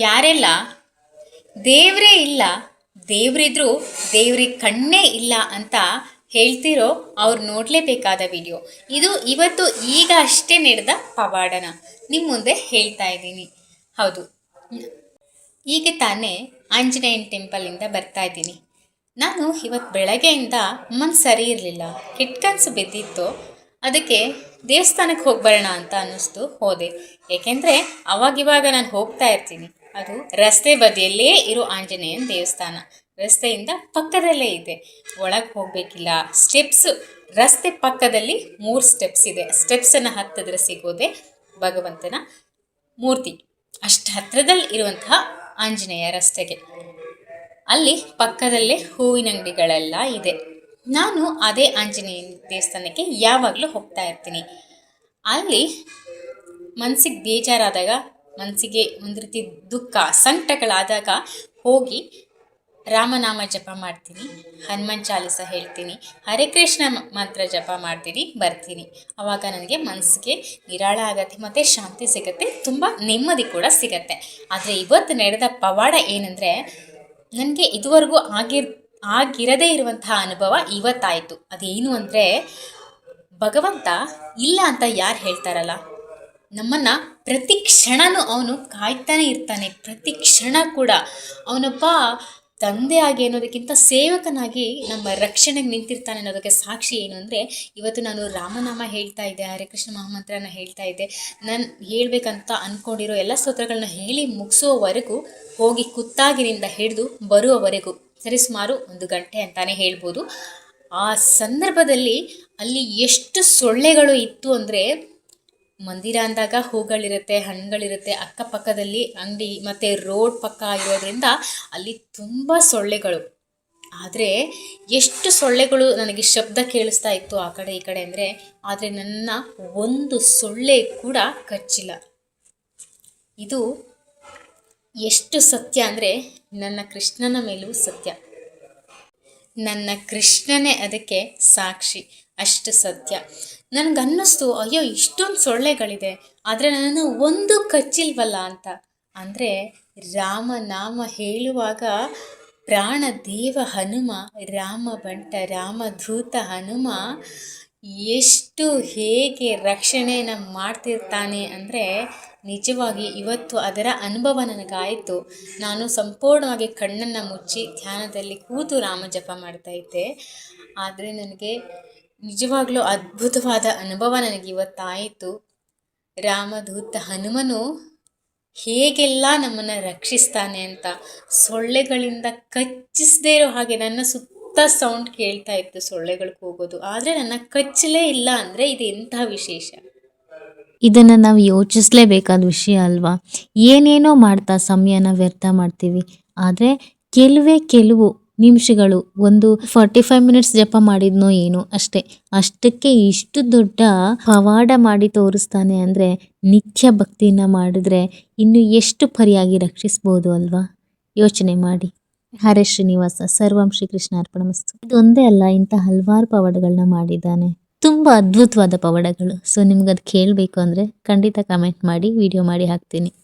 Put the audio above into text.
ಯಾರೆಲ್ಲ? ದೇವರೇ ಇಲ್ಲ, ದೇವರಿದ್ರು ದೇವ್ರಿಗೆ ಕಣ್ಣೇ ಇಲ್ಲ ಅಂತ ಹೇಳ್ತಿರೋ ಅವ್ರು ನೋಡಲೇಬೇಕಾದ ವಿಡಿಯೋ. ಇದು ಇವತ್ತು ಈಗ ಅಷ್ಟೇ ನಡೆದ ಪವಾಡನ. ನಿಮ್ಮ ಮುಂದೆ ಹೇಳ್ತಾ ಇದ್ದೀನಿ. ಹೌದು. ಈಗ ತಾನೇ ಆಂಜನೇಯನ ಟೆಂಪಲಿಂದ ಬರ್ತಾ ಇದ್ದೀನಿ. ನಾನು ಇವತ್ತು ಬೆಳಗ್ಗೆಯಿಂದ ಮನ್ ಸರಿ ಇರಲಿಲ್ಲ ಕೆಟ್ಟ ಕನಸು ಬಿದ್ದಿತ್ತು. ಅದಕ್ಕೆ ದೇವಸ್ಥಾನಕ್ಕೆ ಹೋಗಿ ಬರೋಣ ಅಂತ ಅನ್ನಿಸ್ತು, ಹೋದೆ. ಏಕೆಂದರೆ ಅವಾಗಿವಾಗ ನಾನು ಹೋಗ್ತಾ ಇರ್ತೀನಿ. ಅದು ರಸ್ತೆ ಬದಿಯಲ್ಲೇ ಇರೋ ಆಂಜನೇಯನ ದೇವಸ್ಥಾನ. ರಸ್ತೆಯಿಂದ ಪಕ್ಕದಲ್ಲೇ ಇದೆ. ಒಳಗೆ ಹೋಗಬೇಕಿಲ್ಲ. ಸ್ಟೆಪ್ಸ್, ರಸ್ತೆ ಪಕ್ಕದಲ್ಲಿ ಮೂರು ಸ್ಟೆಪ್ಸ್ ಇದೆ. ಸ್ಟೆಪ್ಸನ್ನು ಹತ್ತಿದ್ರೆ ಸಿಗೋದೆ ಭಗವಂತನ ಮೂರ್ತಿ. ಅಷ್ಟು ಹತ್ತಿರದಲ್ಲಿ ಇರುವಂತಹ ಆಂಜನೇಯ ರಸ್ತೆಗೆ. ಅಲ್ಲಿ ಪಕ್ಕದಲ್ಲೇ ಹೂವಿನ ಅಂಗಡಿಗಳೆಲ್ಲ ಇದೆ. ನಾನು ಅದೇ ಆಂಜನೇಯ ದೇವಸ್ಥಾನಕ್ಕೆ ಯಾವಾಗಲೂ ಹೋಗ್ತಾ ಇರ್ತೀನಿ. ಅಲ್ಲಿ ಮನಸ್ಸಿಗೆ ಬೇಜಾರಾದಾಗ ಮನಸ್ಸಿಗೆ ಒಂದು ರೀತಿ ದುಃಖ, ಸಂಕಟಗಳಾದಾಗ ಹೋಗಿ ರಾಮನಾಮ ಜಪ ಮಾಡ್ತೀನಿ, ಹನುಮಾನ್ ಚಾಲಿಸ ಹೇಳ್ತೀನಿ, ಹರೇ ಕೃಷ್ಣ ಮಂತ್ರ ಜಪ ಮಾಡ್ತೀನಿ, ಬರ್ತೀನಿ. ಆವಾಗ ನನಗೆ ಮನಸ್ಸಿಗೆ ನಿರಾಳ ಆಗತ್ತೆ, ಮತ್ತು ಶಾಂತಿ ಸಿಗುತ್ತೆ, ತುಂಬ ನೆಮ್ಮದಿ ಕೂಡ ಸಿಗತ್ತೆ. ಆದರೆ ಇವತ್ತು ನಡೆದ ಪವಾಡ ಏನಂದರೆ, ನನಗೆ ಇದುವರೆಗೂ ಆಗಿರ್ ಆಗಿರದೇ ಇರುವಂತಹ ಅನುಭವ ಇವತ್ತಾಯಿತು. ಅದೇನು ಅಂದರೆ, ಭಗವಂತ ಇಲ್ಲ ಅಂತ ಯಾರು ಹೇಳ್ತಾರಲ್ಲ, ನಮ್ಮನ್ನು ಪ್ರತಿ ಕ್ಷಣನೂ ಅವನು ಕಾಯ್ತಾನೆ ಇರ್ತಾನೆ. ಪ್ರತಿ ಕ್ಷಣ ಕೂಡ ಅವನೊಬ್ಬ ತಂದೆಯಾಗಿ ಅನ್ನೋದಕ್ಕಿಂತ ಸೇವಕನಾಗಿ ನಮ್ಮ ರಕ್ಷಣೆಗೆ ನಿಂತಿರ್ತಾನೆ ಅನ್ನೋದಕ್ಕೆ ಸಾಕ್ಷಿ ಏನು ಅಂದರೆ, ಇವತ್ತು ನಾನು ರಾಮನಾಮ ಹೇಳ್ತಾ ಇದ್ದೆ, ಹರೇ ಕೃಷ್ಣ ಮಹಾಮಂತ್ರನ ಹೇಳ್ತಾ ಇದ್ದೆ. ನಾನು ಹೇಳಬೇಕಂತ ಅಂದ್ಕೊಂಡಿರೋ ಎಲ್ಲ ಸ್ತೋತ್ರಗಳನ್ನ ಹೇಳಿ ಮುಗಿಸೋವರೆಗೂ, ಹೋಗಿ ಕುತ್ತಾಗಿನಿಂದ ಹಿಡಿದು ಬರುವವರೆಗೂ ಸರಿಸುಮಾರು ಒಂದು ಗಂಟೆ ಅಂತಾನೆ ಹೇಳ್ಬೋದು. ಆ ಸಂದರ್ಭದಲ್ಲಿ ಅಲ್ಲಿ ಎಷ್ಟು ಸೊಳ್ಳೆಗಳು ಇತ್ತು ಅಂದರೆ ಮಂದಿರ ಅಂದಾಗ ಹೂಗಳಿರುತ್ತೆ, ಹಣ್ಣುಗಳಿರುತ್ತೆ, ಅಕ್ಕಪಕ್ಕದಲ್ಲಿ ಅಂಗಡಿ ಮತ್ತು ರೋಡ್ ಪಕ್ಕ ಆಗಿರೋದ್ರಿಂದ ಅಲ್ಲಿ ತುಂಬ ಸೊಳ್ಳೆಗಳು. ಆದರೆ ಎಷ್ಟು ಸೊಳ್ಳೆಗಳು ನನಗೆ ಶಬ್ದ ಕೇಳಿಸ್ತಾ ಇತ್ತು ಆ ಕಡೆ ಈ ಕಡೆ ಅಂದರೆ, ಆದರೆ ನನ್ನ ಒಂದು ಸೊಳ್ಳೆ ಕೂಡ ಕಚ್ಚಿಲ್ಲ. ಇದು ಎಷ್ಟು ಸತ್ಯ ಅಂದರೆ ನನ್ನ ಕೃಷ್ಣನ ಮೇಲೂ ಸತ್ಯ. ನನ್ನ ಕೃಷ್ಣನೇ ಅದಕ್ಕೆ ಸಾಕ್ಷಿ, ಅಷ್ಟು ಸತ್ಯ. ನನಗನ್ನಿಸ್ತು, ಅಯ್ಯೋ, ಇಷ್ಟೊಂದು ಸೊಳ್ಳೆಗಳಿದೆ, ಆದರೆ ನನ್ನನ್ನು ಒಂದು ಕಚ್ಚಿಲ್ವಲ್ಲ ಅಂತ. ಅಂದರೆ ರಾಮನಾಮ ಹೇಳುವಾಗ ಪ್ರಾಣ ದೇವ ಹನುಮ, ರಾಮ ಬಂಟ ರಾಮಧೂತ ಹನುಮ ಎಷ್ಟು ಹೇಗೆ ರಕ್ಷಣೆಯನ್ನು ಮಾಡ್ತಿರ್ತಾನೆ ಅಂದರೆ ನಿಜವಾಗಿ ಇವತ್ತು ಅದರ ಅನುಭವ ನನಗಾಯಿತು. ನಾನು ಸಂಪೂರ್ಣವಾಗಿ ಕಣ್ಣನ್ನು ಮುಚ್ಚಿ ಧ್ಯಾನದಲ್ಲಿ ಕೂತು ರಾಮ ಜಪ ಮಾಡ್ತಾ ಇದ್ದೆ. ಆದರೆ ನನಗೆ ನಿಜವಾಗ್ಲೂ ಅದ್ಭುತವಾದ ಅನುಭವ ನನಗೆ ಇವತ್ತಾಯಿತು. ರಾಮದೂತ ಹನುಮನು ಹೇಗೆಲ್ಲ ನಮ್ಮನ್ನು ರಕ್ಷಿಸ್ತಾನೆ ಅಂತ ಸೊಳ್ಳೆಗಳಿಂದ ಕಚ್ಚಿಸದೇ ಇರೋ ಹಾಗೆ ನನ್ನ ಸುತ್ತ ಸೌಂಡ್ ಕೇಳ್ತಾ ಇತ್ತು ಸೊಳ್ಳೆಗಳು ಕೂಗೋದು ಆದರೆ ನನ್ನ ಕಚ್ಚಲೇ ಇಲ್ಲ ಅಂದರೆ ಇದು ಎಂತಹ ವಿಶೇಷ? ಇದನ್ನು ನಾವು ಯೋಚಿಸಲೇಬೇಕಾದ ವಿಷಯ ಅಲ್ವಾ? ಏನೇನೋ ಮಾಡ್ತಾ ಸಮಯನ ವ್ಯರ್ಥ ಮಾಡ್ತೀವಿ. ಆದರೆ ಕೆಲವೇ ಕೆಲವು ನಿಮಿಷಗಳು, ಒಂದು ಫಾರ್ಟಿ ಫೈವ್ ಮಿನಿಟ್ಸ್ ಜಪ ಮಾಡಿದ್ನೋ ಏನೋ ಅಷ್ಟೇ. ಅಷ್ಟಕ್ಕೆ ಇಷ್ಟು ದೊಡ್ಡ ಪವಾಡ ಮಾಡಿ ತೋರಿಸ್ತಾನೆ ಅಂದರೆ ನಿತ್ಯ ಭಕ್ತಿಯನ್ನು ಮಾಡಿದ್ರೆ ಇನ್ನು ಎಷ್ಟು ಪರಿಯಾಗಿ ರಕ್ಷಿಸ್ಬೋದು ಅಲ್ವಾ? ಯೋಚನೆ ಮಾಡಿ. ಹರೇ ಶ್ರೀನಿವಾಸ, ಸರ್ವಂ ಶ್ರೀಕೃಷ್ಣ ಅರ್ಪಣಮಸ್ತು ಇದೊಂದೇ ಅಲ್ಲ, ಇಂಥ ಹಲವಾರು ಪವಾಡಗಳನ್ನ ಮಾಡಿದ್ದಾನೆ. ತುಂಬ ಅದ್ಭುತವಾದ ಪವಾಡಗಳು. ಸೊ ನಿಮ್ಗೆ ಅದು ಕೇಳಬೇಕು ಅಂದರೆ ಖಂಡಿತ ಕಮೆಂಟ್ ಮಾಡಿ ವಿಡಿಯೋ ಮಾಡಿ ಹಾಕ್ತೀನಿ.